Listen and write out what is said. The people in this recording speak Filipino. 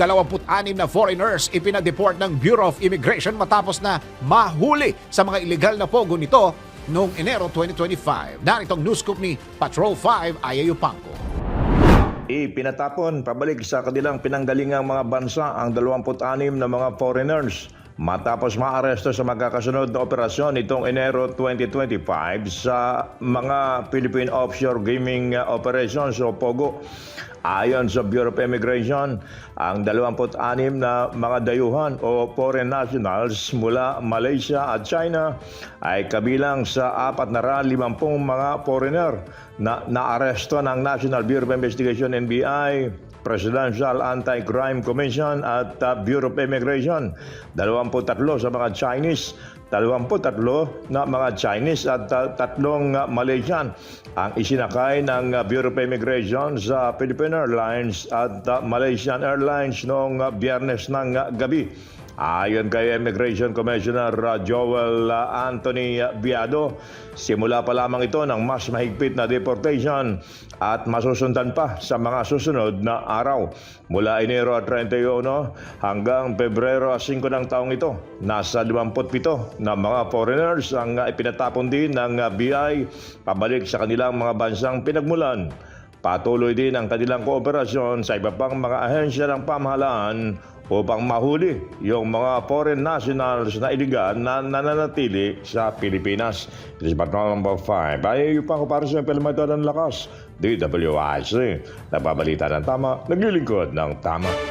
26 na foreigners ipinadeport ng Bureau of Immigration matapos na mahuli sa mga illegal na pogo nito noong Enero 2025. Narito ang news scoop ni Patrol 5 Ayayo Pangko. Ipinatapon pabalik sa kanilang pinanggalingang mga bansa ang 26 na mga foreigners matapos maaresto sa magkakasunod na operasyon nitong Enero 2025 sa mga Philippine Offshore Gaming Operations o POGO. Ayon sa Bureau of Immigration, ang 26 na mga dayuhan o foreign nationals mula Malaysia at China ay kabilang sa 450 mga foreigner na naaresto ng National Bureau of Investigation NBI Presidential Anti-Crime Commission at uh, Bureau of Immigration. 23 sa mga Chinese, 23 na mga Chinese at uh, tatlong uh, Malaysian ang isinakay ng uh, Bureau of Immigration sa Philippine Airlines at Malaysian Airlines noong biyernes ng gabi. Ayon kay Immigration Commissioner Joel Anthony Biado, simula pa lamang ito ng mas mahigpit na deportation at masusundan pa sa mga susunod na araw. Mula Enero 31 hanggang Pebrero 5 ng taong ito, nasa 57 na mga foreigners ang ipinatapon din ng BI pabalik sa kanilang mga bansang pinagmulan. Patuloy din ang kanilang kooperasyon sa iba pang mga ahensya ng pamahalaan upang mahuli yung mga foreign nationals na iligal na nananatili sa Pilipinas. This is Batman number 5. Ay, yung pang para sa Pelmata ng Lakas, DWIC. Nababalita ng tama, naglilingkod ng tama.